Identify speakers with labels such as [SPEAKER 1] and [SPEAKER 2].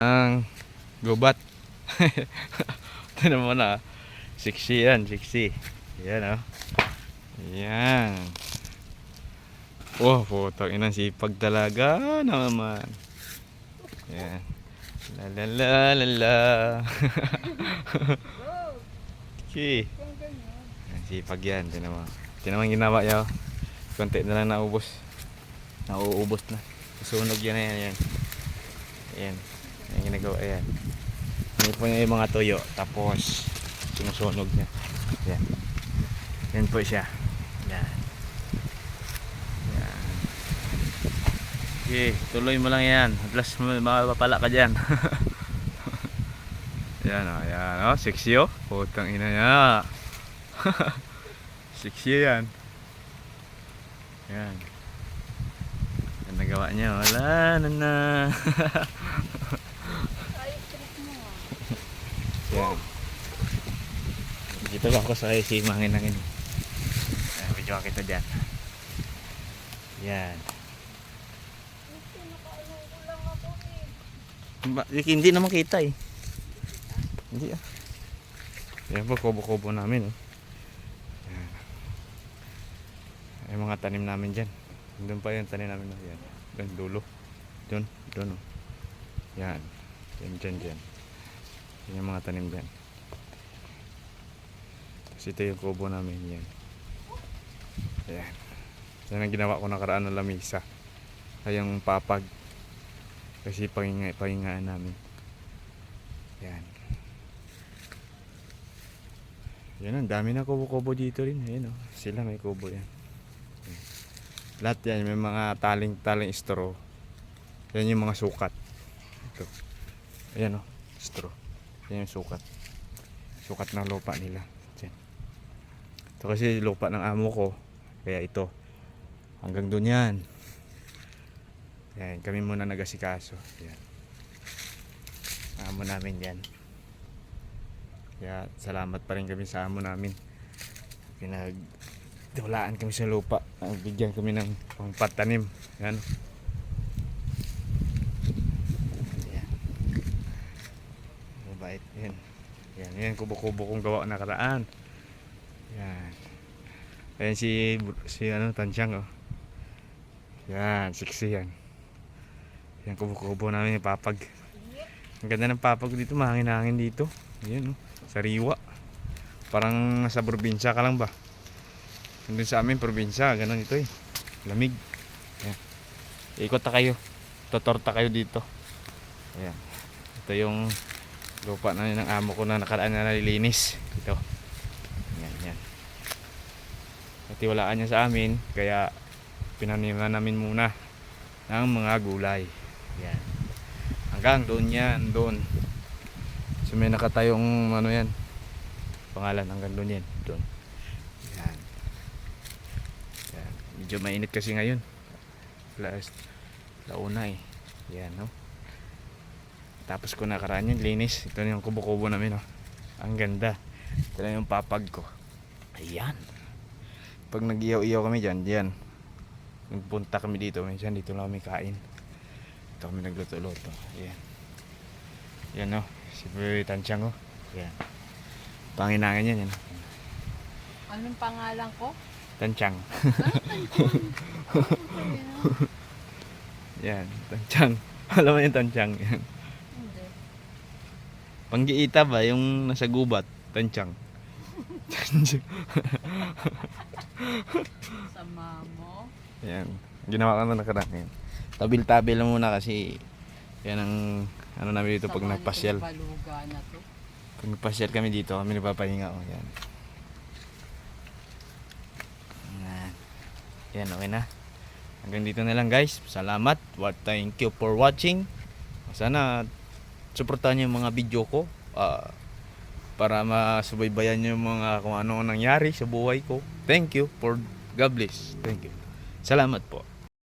[SPEAKER 1] ang gubat. Ito naman ah. Sexy yan, sexy. Yan oh. Yan. Oh, putang ina sipag talaga naman. Yan. La la la la la. okay. Yan, sipag yan. Mo ang ginawa niya. oh. Konti na lang naubos. Nauubos na. Susunog yan yan. Yan. Ayan. Ayan ginagawa. Ayan. Yan po yung mga tuyo. Tapos, sinusunog niya. Ayan. Yan po siya. Yan. Yan. Okay, tuloy mo lang yan. Plus, makapapala ka dyan. yan o, yan o. Sexy o. Putang ina niya. Sexy yan. Yan. Yan nagawa niya. Wala na na. Yan. Dito lang ako sa si mangin nangin. Ayan, video kita dyan. Yan. Ba, hindi naman kita eh. Hindi ah. Yan po, kubo-kubo namin oh. Yan. Ay mga tanim namin dyan. Doon pa yung tanim namin. oh. Yan. Doon dulo. Doon. Doon oh. Yan. Yan dyan dyan. Yan yung mga tanim dyan. Tapos ito yung kubo namin yan. Ayan. Yan ang ginawa ko nakaraan ng lamisa. Ay yung papag. Kasi pahinga, pahingaan namin. Yan. Yan ang dami na kubo-kubo dito rin. Ayan o. Sila may kubo yan. Ayan. Lahat yan. May mga taling-taling straw. Yan yung mga sukat. Ito. Ayan o. Straw. Yan yung sukat. Sukat ng lupa nila. Yan. Ito kasi lupa ng amo ko. Kaya ito. Hanggang doon yan. Yan. Kami muna nagasikaso. Yan. Amo namin yan. Kaya salamat pa rin kami sa amo namin. Pinag Tiwalaan kami sa lupa. Bigyan kami ng pangpatanim. Yan. Mabait. Yan. Yan. Yan. Kubo-kubo kong gawa nakaraan. Yan. Ayan si, si ano, Tansyang oh. Yan. Sexy yan. Yan. Kubo-kubo namin yung papag. Ang ganda ng papag dito. Mahangin-hangin dito. Yan oh. Sariwa. Parang nasa probinsya ka lang ba? Nandun sa amin, probinsya. Ganon ito eh. Lamig. Ayan. Ikot na kayo. Totorta kayo dito. Ayan. Ito yung lupa na ng amo ko na nakaraan na nalilinis. Ito. Ayan, yan. Natiwalaan niya sa amin. Kaya pinaniman namin muna ng mga gulay. Ayan. Hanggang doon yan. Doon. So may nakatayong ano yan. Pangalan hanggang doon yan. Doon. Yan. Yan. Medyo mainit kasi ngayon. Last, launa eh. Yan, no? Tapos ko nakaraan yun, linis. Ito na yung kubo-kubo namin, oh. Ang ganda. Ito na yung papag ko. Ayan. Pag nag-iyaw-iyaw kami dyan, dyan. Nagpunta kami dito, minsan dito lang kami kain. Ito kami nagluto-luto. Ayan. Yan, no? Si Bebe Tansyang, oh. Ayan. Panginangin yan, yan.
[SPEAKER 2] Anong pangalan ko?
[SPEAKER 1] Tansyang. Yan, tansyang. Alam mo yung tansyang yan. Panggiita ba yung nasa gubat? Tansyang. Tansyang.
[SPEAKER 2] Sama mo.
[SPEAKER 1] yan. Ginawa ko na nakaraan yan. Tabil-tabil lang muna kasi yan ang ano namin dito pag nagpasyal.
[SPEAKER 2] na to.
[SPEAKER 1] Pag nagpasyal kami dito, kami nagpapahinga. Oh, yan. Yan. Yan, okay na. Hanggang dito na lang guys. Salamat. What thank you for watching. Sana suportahan niyo yung mga video ko. ah, para masubaybayan niyo yung mga kung ano ang nangyari sa buhay ko. Thank you for God bless. Thank you. Salamat po.